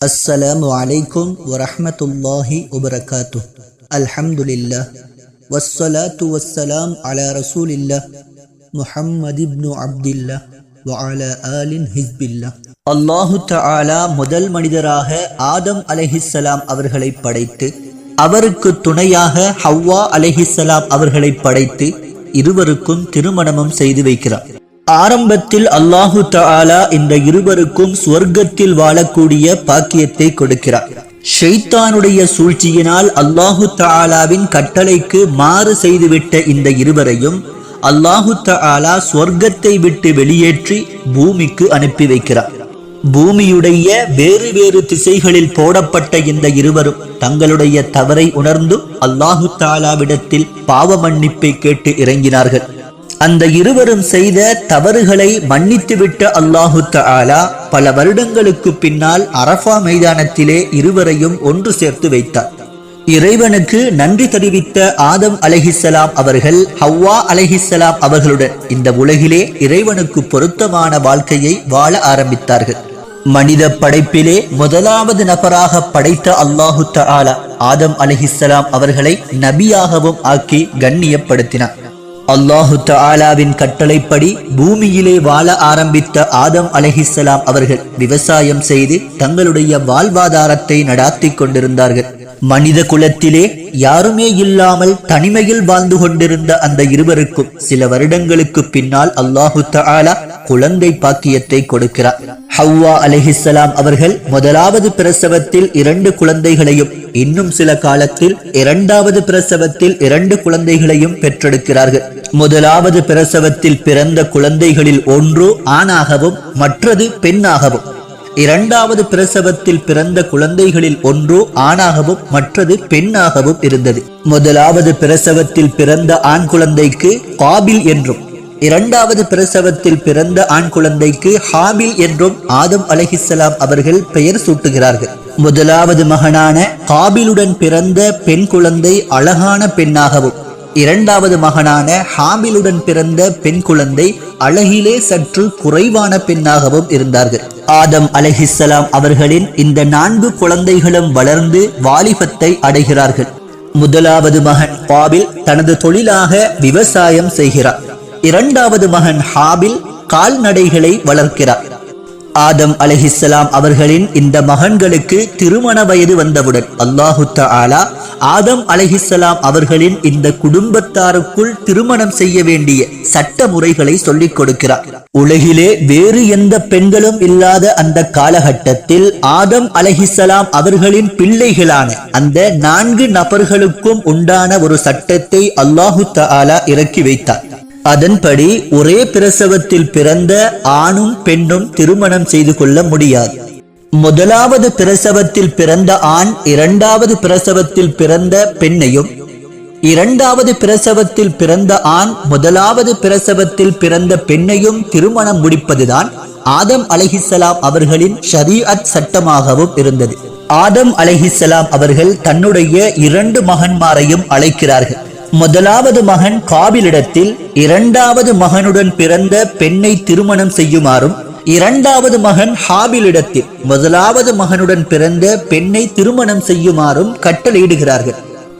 அஸ்ஸலாம் அலைக்கும் வரஹமத்துல்லாஹி உபரகாத்து அல்ஹம்துலில்லா வஸ்ஸலாத்து வஸ்ஸலாம் அலா ரசூலில்லா முஹம்மது இப்னு அப்துல்லா வஅலா ஆலின் ஹிஸ்பில்லா அல்லாஹு தஆலா முதல் மனிதராக ஆதம் அலைஹிஸ்ஸலாம் அவர்களை படைத்து அவருக்கு துணையாக ஹவ்வா அலஹிசலாம் அவர்களை படைத்து இருவருக்கும் திருமணமும் செய்து வைக்கிறார். ஆரம்பத்தில் அல்லாஹு தாலா இந்த இருவருக்கும் சுவர்க்கத்தில் வாழக்கூடிய பாக்கியத்தை கொடுக்கிறார். ஷெய்தானுடைய சூழ்ச்சியினால் அல்லாஹு தாலாவின் கட்டளைக்கு மாறு செய்துவிட்ட இந்த இருவரையும் அல்லாஹு தாலா சொர்க்கத்தை விட்டு வெளியேற்றி பூமிக்கு அனுப்பி வைக்கிறார். பூமியுடைய வேறு வேறு திசைகளில் போடப்பட்ட இந்த இருவரும் தங்களுடைய தவறை உணர்ந்து அல்லாஹு தாலாவிடத்தில் பாவ மன்னிப்பை கேட்டு இறங்கினார்கள். அந்த இருவரும் செய்த தவறுகளை மன்னித்துவிட்ட அல்லாஹு தாலா பல வருடங்களுக்கு பின்னால் அரஃபா மைதானத்திலே இருவரையும் ஒன்று சேர்த்து வைத்தார். இறைவனுக்கு நன்றி தெரிவித்த ஆதம் அலஹிசலாம் அவர்கள் ஹவ்வா அலஹிசலாம் அவர்களுடன் இந்த உலகிலே இறைவனுக்கு பொருத்தமான வாழ்க்கையை வாழ ஆரம்பித்தார்கள். மனித படைப்பிலே முதலாவது நபராக படைத்த அல்லாஹு தாலா ஆதம் அலஹிசலாம் அவர்களை நபியாகவும் ஆக்கி கண்ணியப்படுத்தினார். அல்லாஹு தாலாவின் கட்டளைப்படி பூமியிலே வாழ ஆரம்பித்த ஆதம் அலஹிசலாம் அவர்கள் விவசாயம் செய்து தங்களுடைய வாழ்வாதாரத்தை நடாத்தி கொண்டிருந்தார்கள். மனித குலத்திலே யாருமே இல்லாமல் தனிமையில் வாழ்ந்து கொண்டிருந்த அந்த இருவருக்கும் சில வருடங்களுக்கு பின்னால் அல்லாஹு தாலா குழந்தை பாக்கியத்தை கொடுக்கிறார். ஹவ்வா அலைஹிஸ்ஸலாம் அவர்கள் முதலாவது பிரசவத்தில் இரண்டு குழந்தைகளையும் இன்னும் சில காலத்தில் இரண்டாவது பிரசவத்தில் இரண்டு குழந்தைகளையும் பெற்றெடுக்கிறார்கள். முதலாவது பிரசவத்தில் பிறந்த குழந்தைகளில் ஒன்று ஆணாகவும் மற்றது பெண்ணாகவும். இரண்டாவது பிரசவத்தில் பிறந்த குழந்தைகளில் ஒன்று ஆணாகவும் மற்றது பெண்ணாகவும் இருந்தது. முதலாவது பிரசவத்தில் பிறந்த ஆண் குழந்தைக்கு காபில் என்றும் இரண்டாவது பிரசவத்தில் பிறந்த ஆண் குழந்தைக்கு ஹாபில் என்றும் ஆதம் அலஹிசலாம் அவர்கள் பெயர் சூட்டுகிறார்கள். முதலாவது மகனான காபிலுடன் பிறந்த பெண் குழந்தை அழகான பெண்ணாகவும் இரண்டாவது மகனான ஹாபிலுடன் பிறந்த பெண் குழந்தை அழகிலே சற்று குறைவான பெண்ணாகவும் இருந்தார்கள். ஆதம் அலஹிசலாம் அவர்களின் இந்த நான்கு குழந்தைகளும் வளர்ந்து வாலிபத்தை அடைகிறார்கள். முதலாவது மகன் பாபில் தனது தொழிலாக விவசாயம் செய்கிறார். இரண்டாவது மகன் ஹாபில் கால்நடைகளை வளர்க்கிறார். ஆதம் அலஹிஸ்லாம் அவர்களின் இந்த மகன்களுக்கு திருமண வயது வந்தவுடன் அல்லாஹு ஆலா ஆதம் அலஹிஸ்லாம் அவர்களின் இந்த குடும்பத்தாருக்குள் திருமணம் செய்ய வேண்டிய சட்ட முறைகளை சொல்லிக் கொடுக்கிறார். உலகிலே வேறு எந்த பெண்களும் இல்லாத அந்த காலகட்டத்தில் ஆதம் அலஹிசலாம் அவர்களின் பிள்ளைகளான அந்த நான்கு நபர்களுக்கும் உண்டான ஒரு சட்டத்தை அல்லாஹு ஆலா இறக்கி வைத்தார். அதன்படி ஒரே பிரசவத்தில் பிறந்த ஆணும் பெண்ணும் திருமணம் செய்து கொள்ள முடியாது. முதலாவது பிரசவத்தில் பிறந்த ஆண் இரண்டாவது பிரசவத்தில் பிறந்த பெண்ணையும் இரண்டாவது பிரசவத்தில் பிறந்த ஆண் முதலாவது பிரசவத்தில் பிறந்த பெண்ணையும் திருமணம் முடிப்பதுதான் ஆதம் அலஹிசலாம் அவர்களின் ஷரீஅத் சட்டமாகவும் இருந்தது. ஆதம் அலஹிசலாம் அவர்கள் தன்னுடைய இரண்டு மகன்மாரையும் அழைக்கிறார்கள். முதலாவது மகன் காபிலிடத்தில் இரண்டாவது மகனுடன் பிறந்த பெண்ணை திருமணம் செய்யுமாறும் இரண்டாவது மகன் ஹாபிலிடத்தில் முதலாவது மகனுடன் பிறந்த பெண்ணை திருமணம் செய்யுமாறும் கட்டளையிடுகிறார்கள்.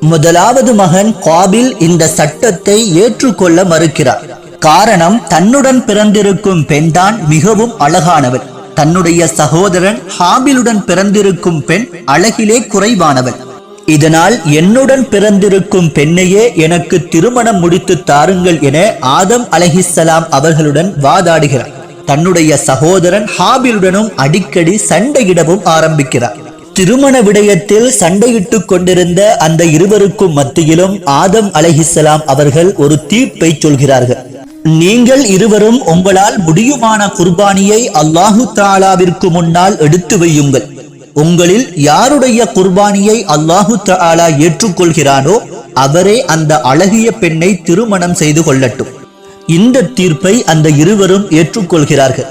முதலாவது மகன் காபில் இந்த சட்டத்தை ஏற்றுக்கொள்ள மறுக்கிறார். காரணம் தன்னுடன் பிறந்திருக்கும் பெண்தான் மிகவும் அழகானவள் தன்னுடைய சகோதரன் ஹாபிலுடன் பிறந்திருக்கும் பெண் அழகிலே குறைவானவள். இதனால் என்னுடன் பிறந்திருக்கும் பெண்ணையே எனக்கு திருமணம் முடித்து தாருங்கள் என ஆதம் அலஹிசலாம் அவர்களுடன் வாதாடுகிறார். தன்னுடைய சகோதரன் ஹாபிலுடனும் அடிக்கடி சண்டையிடவும் ஆரம்பிக்கிறார். திருமண விடயத்தில் சண்டையிட்டுக் கொண்டிருந்த அந்த இருவருக்கும் மத்தியிலும் ஆதம் அலஹிசலாம் அவர்கள் ஒரு தீர்ப்பை சொல்கிறார்கள். நீங்கள் இருவரும் உங்களால் முடியுமான குர்பானியை அல்லாஹு தாலாவிற்கு முன்னால் எடுத்து வையுங்கள். உங்களில் யாருடைய குர்பானியை அல்லாஹு தாலா ஏற்றுக்கொள்கிறானோ அவரே அந்த அழகிய பெண்ணை திருமணம் செய்து கொள்ளட்டும். இந்த தீர்ப்பை அந்த இருவரும் ஏற்றுக்கொள்கிறார்கள்.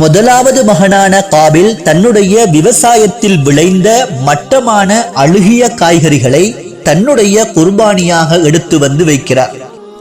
முதலாவது மகனான காபில் தன்னுடைய விவசாயத்தில் விளைந்த மட்டமான அழுகிய காய்கறிகளை தன்னுடைய குர்பானியாக எடுத்து வந்து வைக்கிறார்.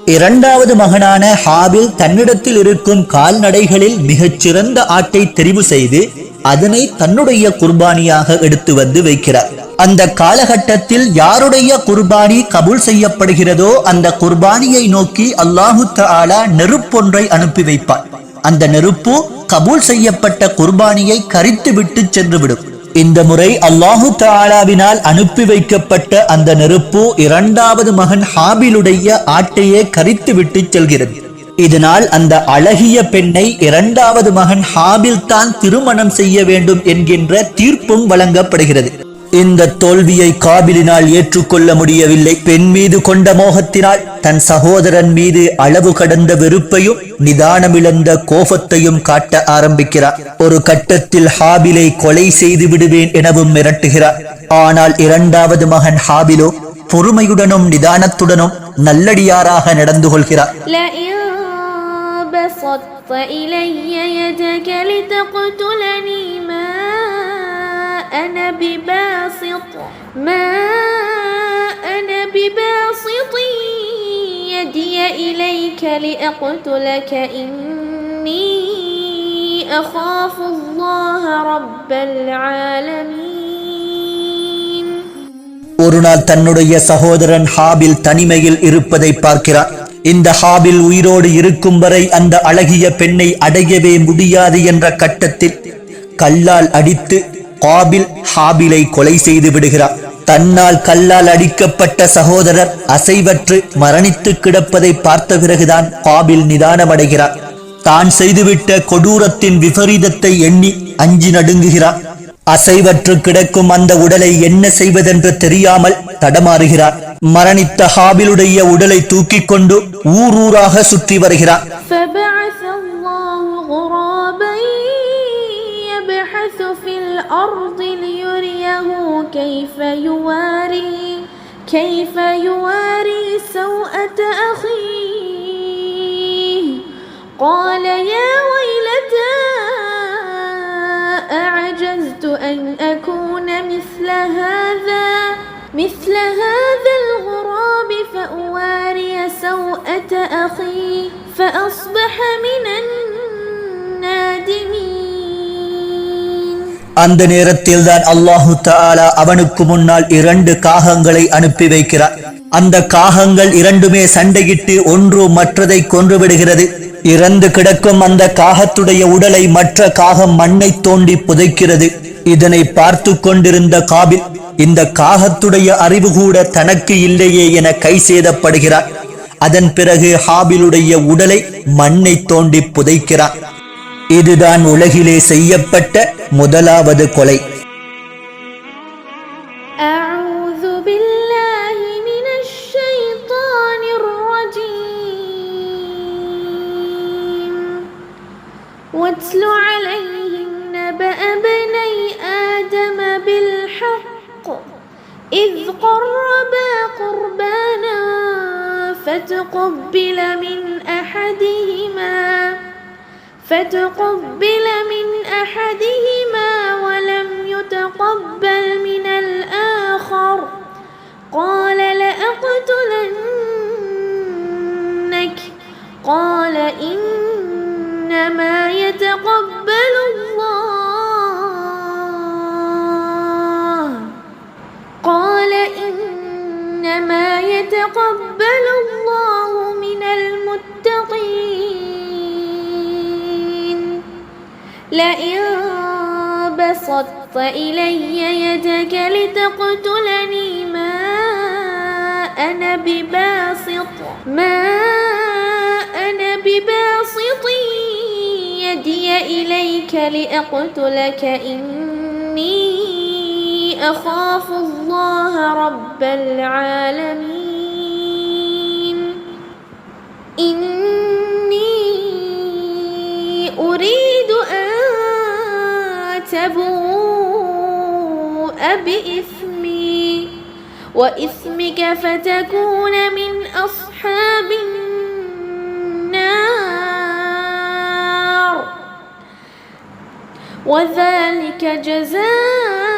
இரண்டாவது மகனான ஹாபில் தன்னிடத்தில் இருக்கும் கால்நடைகளில் மிகச்சிறந்த ஆட்டை தெரிவு செய்து அதனை தன்னுடைய குர்பானியாக எடுத்து வந்து வைக்கிறார். அந்த காலகட்டத்தில் யாருடைய குர்பானி கபூல் செய்யப்படுகிறதோ அந்த குர்பானியை நோக்கி அல்லாஹு தாலா நெருப்பொன்றை அனுப்பி வைப்பார் அந்த நெருப்பு கபூல் செய்யப்பட்ட குர்பானியை கரித்து விட்டு சென்றுவிடும். இந்த முறை அல்லாஹு தாலாவினால் அனுப்பி வைக்கப்பட்ட அந்த நெருப்பு இரண்டாவது மகன் ஹாபிலுடைய ஆட்டையே கரித்து விட்டு செல்கிறது. இதனால் அந்த அழகிய பெண்ணை இரண்டாவது மகன் ஹாபில் தான் திருமணம் செய்ய வேண்டும் என்கின்ற தீர்ப்பும் வழங்கப்படுகிறது. இந்த தோல்வியை காபிலினால் ஏற்றுக்கொள்ள முடியவில்லை. பெண் மீது கொண்ட மோகத்தினால் தன் சகோதரன் மீது அளவு கடந்த வெறுப்பையும் நிதானமிழந்த கோபத்தையும் காட்ட ஆரம்பிக்கிறார். ஒரு கட்டத்தில் ஹாபிலை கொலை செய்து விடுவேன் எனவும் மிரட்டுகிறார். ஆனால் இரண்டாவது மகன் ஹாபிலோ பொறுமையுடனும் நிதானத்துடனும் நல்லடியாராக நடந்து கொள்கிறார். بسطت إلي يدك لتقتلني ما أنا بباسط ما أنا بباسط يدي إليك لأقتلك إني أخاف الله رب العالمين ஒரு நாள் தன்னுடைய சகோதரன் ஹாபில் தனிமையில் இருப்பதை பார்க்கிறார் இந்த ஹாபில் உயிரோடு இருக்கும் வரை அந்த அழகிய பெண்ணை அடையவே முடியாது என்ற கட்டத்தில் கல்லால் அடித்து காபில் ஹாபிலை கொலை செய்து விடுகிறார். தன்னால் கல்லால் அடிக்கப்பட்ட சகோதரர் அசைவற்று மரணித்து கிடப்பதை பார்த்த பிறகுதான் காபில் நிதானமடைகிறார். தான் செய்துவிட்ட கொடூரத்தின் விபரீதத்தை எண்ணி அஞ்சி நடுங்குகிறார். அசைவற்று கிடக்கும் அந்த உடலை என்ன செய்வதென்று தெரியாமல் தடமாறுகிறார் மரணித்த ஹாபிலுடைய உடலை தூக்கிக் கொண்டு ஊர் ஊராக சுற்றி வருகிறார் فبعث الله غرابا يبحث في الأرض ليريه كيف يواري كيف يواري سوءة أخيه قال يا ويلتى أعجزت أن أكون مثل هذا مثل هذا الغراب فأواري سوءة أخي فأصبح من النادمين அந்த நேரத்தில் தான் அல்லாஹு தாலா அவனுக்கு முன்னால் இரண்டு காகங்களை அனுப்பி வைக்கிறார். அந்த காகங்கள் இரண்டுமே சண்டையிட்டு ஒன்று மற்றதை கொன்று விடுகிறது. இறந்து கிடக்கும் அந்த காகத்துடைய உடலை மற்ற காகம் மண்ணை தோண்டி புதைக்கிறது. இதனை பார்த்து கொண்டிருந்த காபில் இந்த காகத்துடைய அறிவு கூட தனக்கு இல்லையே என கை சேதப்படுகிறார். அதன் பிறகு ஹாபிலுடைய உடலை மண்ணை தோண்டி புதைக்கிறான். இதுதான் உலகிலே செய்யப்பட்ட முதலாவது கொலை أعوذ بالله من الشيطان الرجيم واتل عليهم نبأ بني آدم بالحق إذ قربا قربانا فتقبل من أحدهما فتقبل من أحدهما ولم يتقبل من الآخر قال لأقتلنك قال إنما يتقبل الله قال إنما يتقبل لئن بسطت إلي يدك لتقتلني ما أنا بباسط ما أنا بباسط. يدي إليك لأقتلك إني أخاف الله رب العالمين. إني تبوء بإثمي وإثمك فتكون من أصحاب النار. وذلك جزاء